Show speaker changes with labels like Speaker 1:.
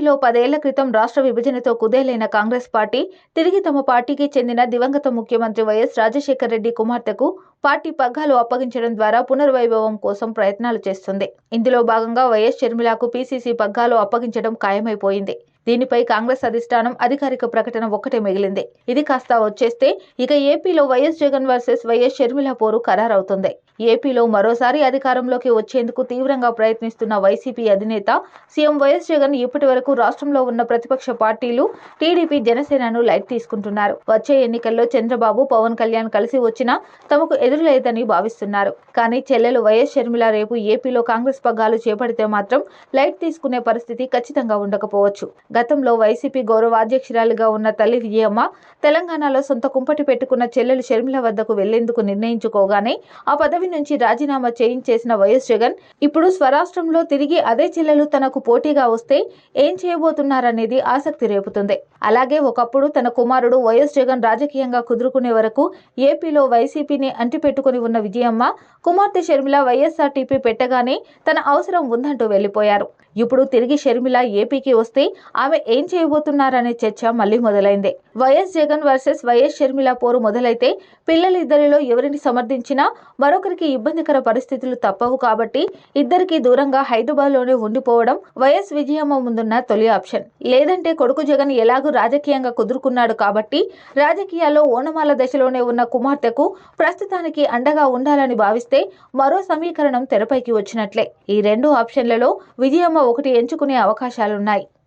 Speaker 1: ఏపీలో పదేళ్ళ క్రితం రాష్ట్ర విభజనతో కుదేలైన కాంగ్రెస్ పార్టీ తిరిగి తమ పార్టీకి చెందిన దివంగత ముఖ్యమంత్రి వైఎస్ రాజశేఖర రెడ్డి కుమార్తెకు పార్టీ పగ్గాలు అప్పగించడం ద్వారా పునర్వైభవం కోసం ప్రయత్నాలు చేస్తుంది. ఇందులో భాగంగా వైఎస్ షర్మిలకు పీసీసీ పగ్గాలు అప్పగించడం ఖాయమైపోయింది. దీనిపై కాంగ్రెస్ అధిష్టానం అధికారిక ప్రకటన ఒక్కటే మిగిలింది. ఇది కాస్త వచ్చేస్తే ఇక ఏపీలో YS Jagan versus YS Sharmila పోరు ఖరారవుతుంది. ఏపీలో మరోసారి అధికారంలోకి వచ్చేందుకు తీవ్రంగా ప్రయత్నిస్తున్న వైసీపీ అధినేత సీఎం వైఎస్ జగన్ ఇప్పటి వరకు రాష్ట్రంలో ఉన్న ప్రతిపక్ష పార్టీలు టీడీపీ జనసేనను లైట్ తీసుకుంటున్నారు. వచ్చే ఎన్నికల్లో చంద్రబాబు పవన్ కళ్యాణ్ కలిసి వచ్చినా తమకు ఎదురులేదని భావిస్తున్నారు. కానీ చెల్లెలు వైఎస్ షర్మిల రేపు ఏపీలో కాంగ్రెస్ పగ్గాలు చేపడితే మాత్రం లైట్ తీసుకునే పరిస్థితి ఖచ్చితంగా ఉండకపోవచ్చు. గతంలో వైసీపీ గౌరవాధ్యక్షురాలిగా ఉన్న తల్లి విజయమ్మ తెలంగాణలో సొంత కుంపటి పెట్టుకున్న చెల్లెలు షర్మిల వద్దకు వెళ్ళేందుకు నిర్ణయించుకోగానే ఆ పదవి నుంచి రాజీనామా చేయించేసిన వైఎస్ జగన్ ఇప్పుడు స్వరాష్ట్రంలో తిరిగి అదే చెల్లెలు తనకు పోటీగా వస్తే ఏం చేయబోతున్నారనేది ఆసక్తి రేపుతుంది. అలాగే ఒకప్పుడు తన కుమారుడు వైఎస్ జగన్ రాజకీయంగా కుదురుకునే వరకు ఏపీలో వైసీపీని అంటిపెట్టుకుని ఉన్న విజయమ్మ కుమార్తె షర్మిల వైఎస్ఆర్టీపీ పెట్టగానే తన అవసరం ఉందంటూ వెళ్ళిపోయారు ఇప్పుడు తిరిగి షర్మిల ఏపీకి వస్తే ఆమె ఏం చేయబోతున్నారనే చర్చ మళ్ళీ మొదలైంది. YS Jagan versus YS Sharmila పోరు మొదలైతే పిల్లలిద్దరిలో ఎవరిని సమర్థించినా మరొకరికి ఇబ్బందికర పరిస్థితులు తప్పవు కాబట్టి ఇద్దరికి దూరంగా హైదరాబాద్లోనే ఉండిపోవడం వైఎస్ విజయమ్మ ముందున్న తొలి ఆప్షన్. లేదంటే కొడుకు జగన్ ఎలాగూ రాజకీయంగా కుదురుకున్నాడు కాబట్టి రాజకీయాల్లో ఓనమాల దశలోనే ఉన్న కుమార్తెకు ప్రస్తుతానికి అండగా ఉండాలని భావిస్తే మరో సమీకరణం తెరపైకి వచ్చినట్లే. ఈ రెండు ఆప్షన్లలో విజయమ్మ ఒకటి ఎంచుకునే అవకాశాలున్నాయి.